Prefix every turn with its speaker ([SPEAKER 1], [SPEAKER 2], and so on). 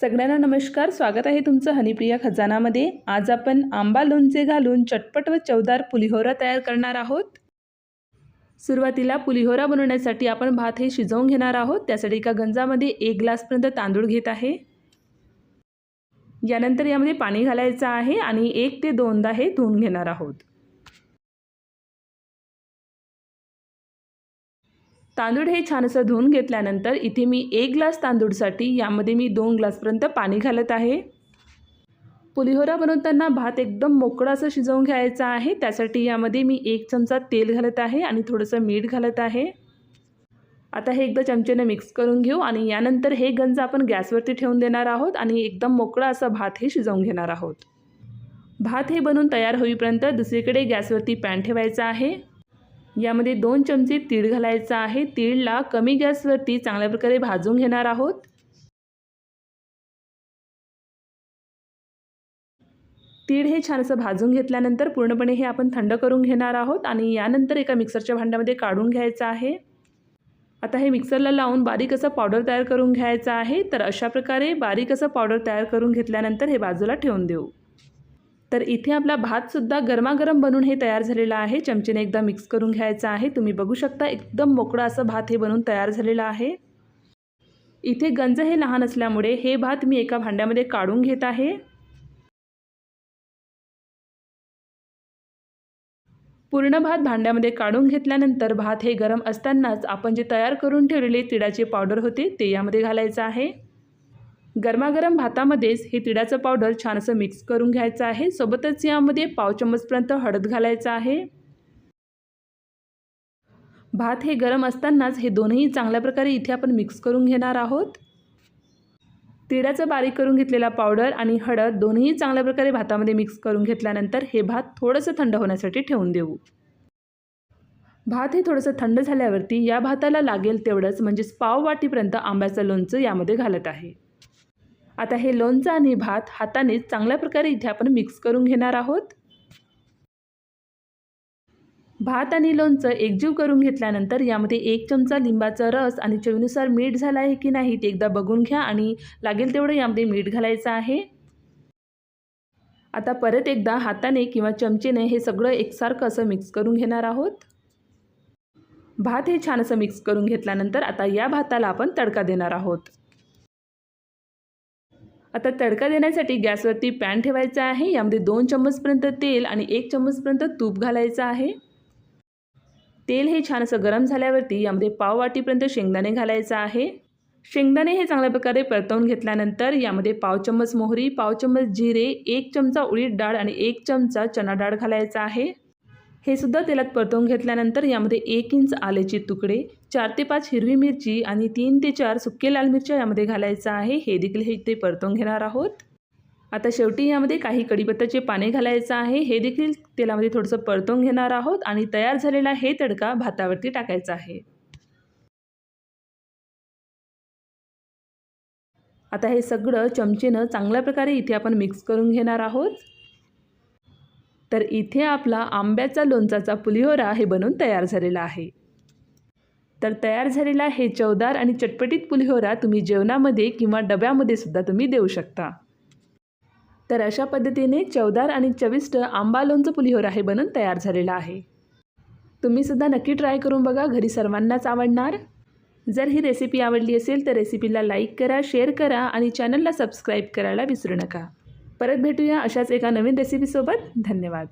[SPEAKER 1] सगळ्यांना नमस्कार स्वागत आहे तुमचं हनीप्रिया खजानामध्ये. आज आपण आंबा लोणचे घालून चटपट व चवदार पुलिहोरा तयार करणार आहोत. सुरुवातीला पुलिहोरा बनवण्यासाठी आपण भात हे शिजवून घेणार आहोत. त्यासाठी एका गंजामध्ये एक ग्लासपर्यंत तांदूळ घेत आहे. यानंतर यामध्ये पाणी घालायचं आहे आणि एक ते दोनदा हे धुवून घेणार आहोत. तांदूळ हे छान असं धुवून घेतल्यानंतर इथे मी एक ग्लास तांदूळसाठी यामध्ये मी दोन ग्लासपर्यंत पाणी घालत आहे. पुलिहोरा बनवताना भात एकदम मोकळा असं शिजवून घ्यायचा आहे. त्यासाठी यामध्ये मी एक चमचा तेल घालत आहे आणि थोडंसं मीठ घालत आहे. आता हे एकदा चमचेनं मिक्स करून घेऊ आणि यानंतर हे गंज आपण गॅसवरती ठेवून देणार आहोत आणि एकदम मोकळा असा भात हे शिजवून घेणार आहोत. भात हे बनवून तयार होईपर्यंत दुसरीकडे गॅसवरती पॅन ठेवायचा आहे. यामध्ये दोन चमचे तीळ घालायचा आहे. तीळला कमी गॅसवरती चांगल्या प्रकारे भाजून घेणार आहोत. तीळ हे छान असं भाजून घेतल्यानंतर पूर्णपणे हे आपण थंड करून घेणार आहोत आणि यानंतर एका मिक्सरच्या भांड्यामध्ये काढून घ्यायचं आहे. आता हे मिक्सरला लावून बारीक असं पावडर तयार करून घ्यायचं आहे. तर अशा प्रकारे बारीक असं पावडर तयार करून घेतल्यानंतर हे बाजूला ठेवून देऊ. तर इथे आपला भातसुद्धा गरमागरम बनून हे तयार झालेला आहे. चमचेने एकदा मिक्स करून घ्यायचा आहे. तुम्ही बघू शकता एकदम मोकळा असं भात हे बनवून तयार झालेलं आहे. इथे गंज हे लहान असल्यामुळे हे भात मी एका भांड्यामध्ये काढून घेत आहे. पूर्ण भात भांड्यामध्ये काढून घेतल्यानंतर भात हे गरम असतानाच आपण जे तयार करून ठेवलेले तिळाचे पावडर होते ते यामध्ये घालायचं आहे. गरमागरम भातामध्येच हे तिळाचं पावडर छान असं मिक्स करून घ्यायचं आहे. सोबतच यामध्ये पाव चम्मचपर्यंत हळद घालायचं आहे. भात हे गरम असतानाच हे दोन्ही चांगल्या प्रकारे इथे आपण मिक्स करून घेणार आहोत. तिळाचं बारीक करून घेतलेला पावडर आणि हळद दोन्ही चांगल्या प्रकारे भातामध्ये मिक्स करून घेतल्यानंतर हे भात थोडंसं थंड होण्यासाठी ठेवून देऊ. भात हे थोडंसं थंड झाल्यावरती या भाताला लागेल तेवढंच म्हणजेच पाव वाटीपर्यंत आंब्याचं लोणचं यामध्ये घालत आहे. आता हे लोणचं आणि भात हाताने चांगल्या प्रकारे इथे आपण मिक्स करून घेणार आहोत. भात आणि लोणचं एकजीव करून घेतल्यानंतर यामध्ये एक चमचा लिंबाचा रस आणि चवीनुसार मीठ झालं आहे की नाही ते एकदा बघून घ्या आणि लागेल तेवढं यामध्ये मीठ घालायचं आहे. आता परत एकदा हाताने किंवा चमचेने हे सगळं एकसारखं असं मिक्स करून घेणार आहोत. भात हे छान असं मिक्स करून घेतल्यानंतर आता या भाताला आपण तडका देणार आहोत. आता तडका देण्यासाठी गॅसवरती पॅन ठेवायचा आहे. यामध्ये दोन चम्मचपर्यंत तेल आणि एक चम्मचपर्यंत तूप घालायचं आहे. तेल हे छान असं गरम झाल्यावरती यामध्ये पाव वाटीपर्यंत शेंगदाणे घालायचं आहे. शेंगदाणे हे चांगल्या प्रकारे परतवून घेतल्यानंतर यामध्ये पाव चम्मच मोहरी पाव चम्मच जिरे एक चमचा उडीद डाळ आणि एक चमचा चणा डाळ घालायचा आहे. हे सुद्धा तेलात परतवून घेतल्यानंतर यामध्ये एक इंच आल्याचे तुकडे चार ते पाच हिरवी मिरची आणि तीन ते चार सुके लाल मिरच्या यामध्ये घालायचं आहे. हे देखील हे ते परतवून घेणार आहोत. आता शेवटी यामध्ये काही कडीपत्ताचे पाने घालायचं आहे. हे देखील तेलामध्ये थोडंसं परतवून घेणार आहोत आणि तयार झालेला हे तडका भातावरती टाकायचा आहे. आता हे सगळं चमचेनं चांगल्या प्रकारे इथे आपण मिक्स करून घेणार आहोत. तर इथे आपला आंब्याचा लोणचाचा पुलिहोरा हे बनवून तयार झालेला आहे. तर तयार झालेला हे चवदार आणि चटपटीत पुलिहोरा तुम्ही जेवणामध्ये किंवा डब्यामध्ये सुद्धा तुम्ही देऊ शकता. तर अशा पद्धतीने चवदार आणि चविष्ट आंबा लोणचं पुलिहोरा हे बनून तयार झालेला आहे. तुम्हीसुद्धा नक्की ट्राय करून बघा घरी सर्वांनाच आवडणार. जर ही रेसिपी आवडली असेल तर रेसिपीला लाईक करा शेअर करा आणि चॅनलला सबस्क्राईब करायला विसरू नका. परत भेटूया अशाच एका नवीन रेसिपीसोबत धन्यवाद.